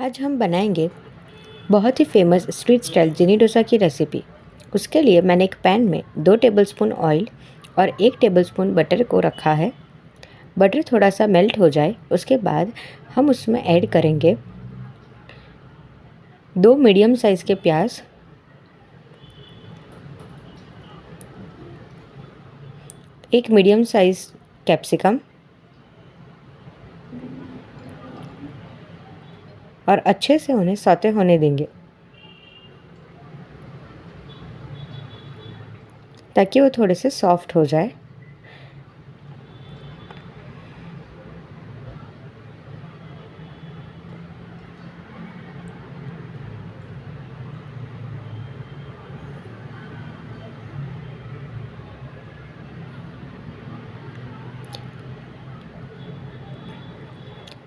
आज हम बनाएँगे बहुत ही famous street style jini dosa की रेसिपी उसके लिए मैंने एक पैन में दो टेबलस्पून ऑयल और एक टेबलस्पून बटर को रखा है। बटर थोड़ा सा मेल्ट हो जाए, उसके बाद हम उसमें ऐड करेंगे दो मीडियम साइज़ के प्याज। एक मीडियम साइज़ कैप्सिकम और अच्छे से उन्हें सौते होने देंगे। ताकि वो थोड़े से सॉफ्ट हो जाए।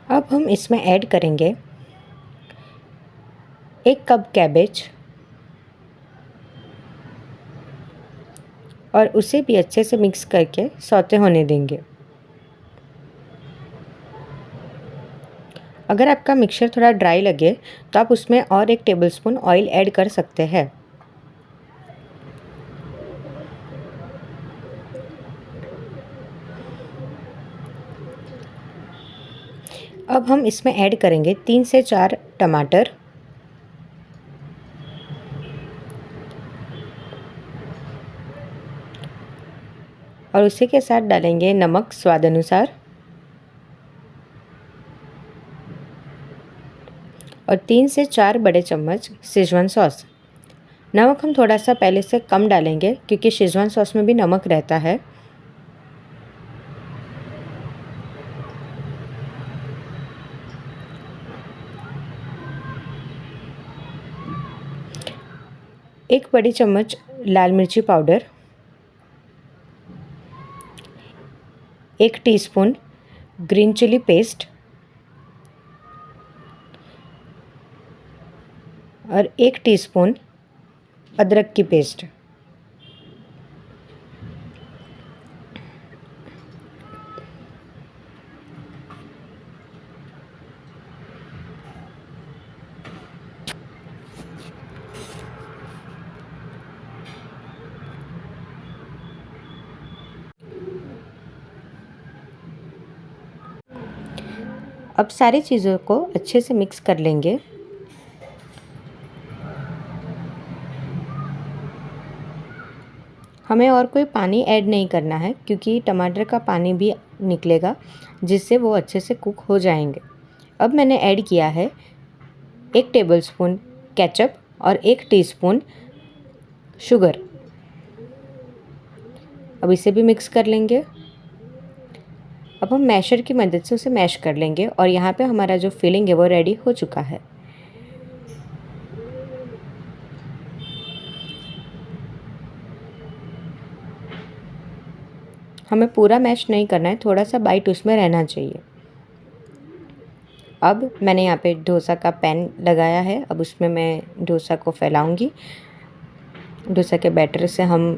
अब हम इसमें ऐड करेंगे एक कप कैबेज और उसे भी अच्छे से मिक्स करके सौते होने देंगे। अगर आपका मिक्सचर थोड़ा ड्राई लगे तो आप उसमें और एक टेबलस्पून ऑयल ऐड कर सकते हैं। अब हम इसमें ऐड करेंगे तीन से चार टमाटर। और उसी के साथ डालेंगे नमक स्वाद अनुसार। और तीन से चार बड़े चम्मच शेजवान सॉस नमक हम थोड़ा सा पहले से कम डालेंगे क्योंकि शेजवान सॉस में भी नमक रहता है। एक बड़ी चम्मच लाल मिर्ची पाउडर। एक टीस्पून ग्रीन चिली पेस्ट और एक टीस्पून अदरक की पेस्ट अब सारी चीज़ों को अच्छे से मिक्स कर लेंगे। हमें और कोई पानी ऐड नहीं करना है, क्योंकि टमाटर का पानी भी निकलेगा, जिससे वो अच्छे से कुक हो जाएँगे। अब मैंने ऐड किया है एक टेबलस्पून केचप और एक टीस्पून शुगर। अब इसे भी मिक्स कर लेंगे। अब हम मैशर की मदद से उसे मैश कर लेंगे और यहाँ पे हमारा जो फिलिंग है वो रेडी हो चुका है। हमें पूरा मैश नहीं करना है, थोड़ा सा बाइट उसमें रहना चाहिए। अब मैंने यहाँ पे डोसा का पैन लगाया है, अब उसमें मैं डोसा को फैलाऊँगी। डोसा के बैटर से हम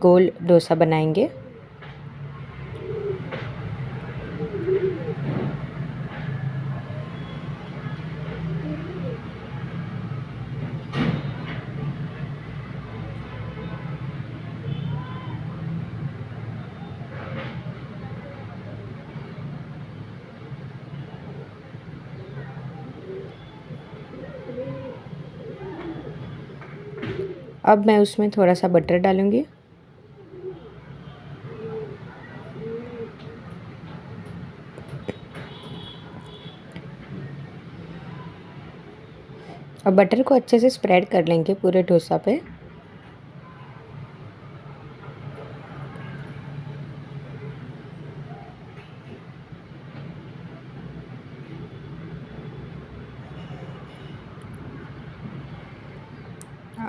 गोल डोसा बनाएँगे। अब मैं उसमें थोड़ा सा बटर डालूँगी। और बटर को अच्छे से स्प्रेड कर लेंगे पूरे डोसा पे।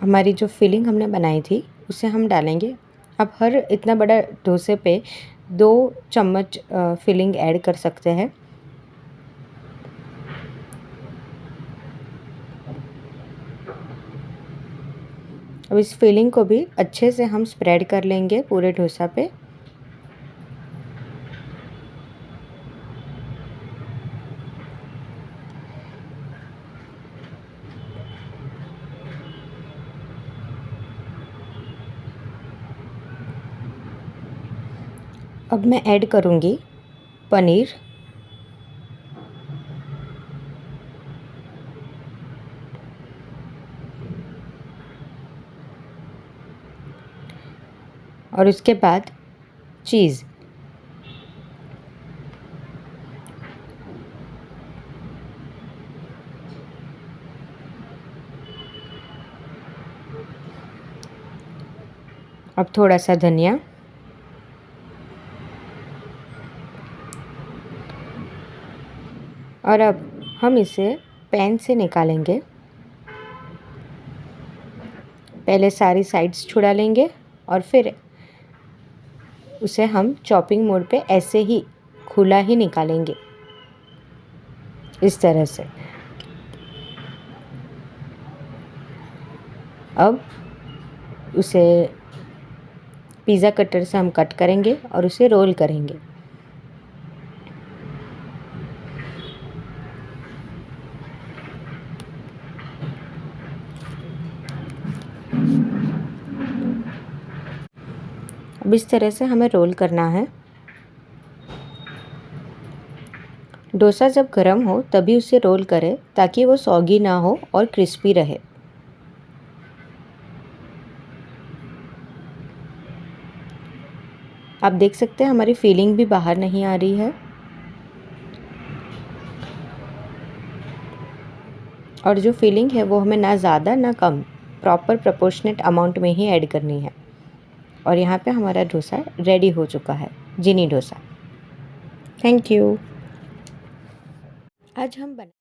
हमारी जो फिलिंग हमने बनाई थी, उसे हम डालेंगे। अब हर इतना बड़ा डोसे पे दो चम्मच फिलिंग ऐड कर सकते हैं। अब इस फिलिंग को भी अच्छे से हम स्प्रेड कर लेंगे पूरे डोसा पे। अब मैं ऐड करूँगी पनीर। और उसके बाद चीज़। अब थोड़ा सा धनिया। और अब हम इसे पैन से निकालेंगे। पहले सारी साइड्स छुड़ा लेंगे और फिर उसे हम चॉपिंग मोड पे ऐसे ही खुला ही निकालेंगे। इस तरह से। अब उसे पिज़्ज़ा कटर से हम कट करेंगे और उसे रोल करेंगे। अब इस तरह से हमें रोल करना है। डोसा जब गर्म हो, तभी उसे रोल करें ताकि वो सौगी ना हो और क्रिस्पी रहे। आप देख सकते हैं हमारी फीलिंग भी बाहर नहीं आ रही है। और जो फीलिंग है वो हमें ना ज़्यादा ना कम, प्रॉपर प्रपोर्शनेट अमाउंट में ही ऐड करनी है। और यहाँ पे हमारा डोसा रेडी हो चुका है जिनी डोसा। थैंक यू आज हम बना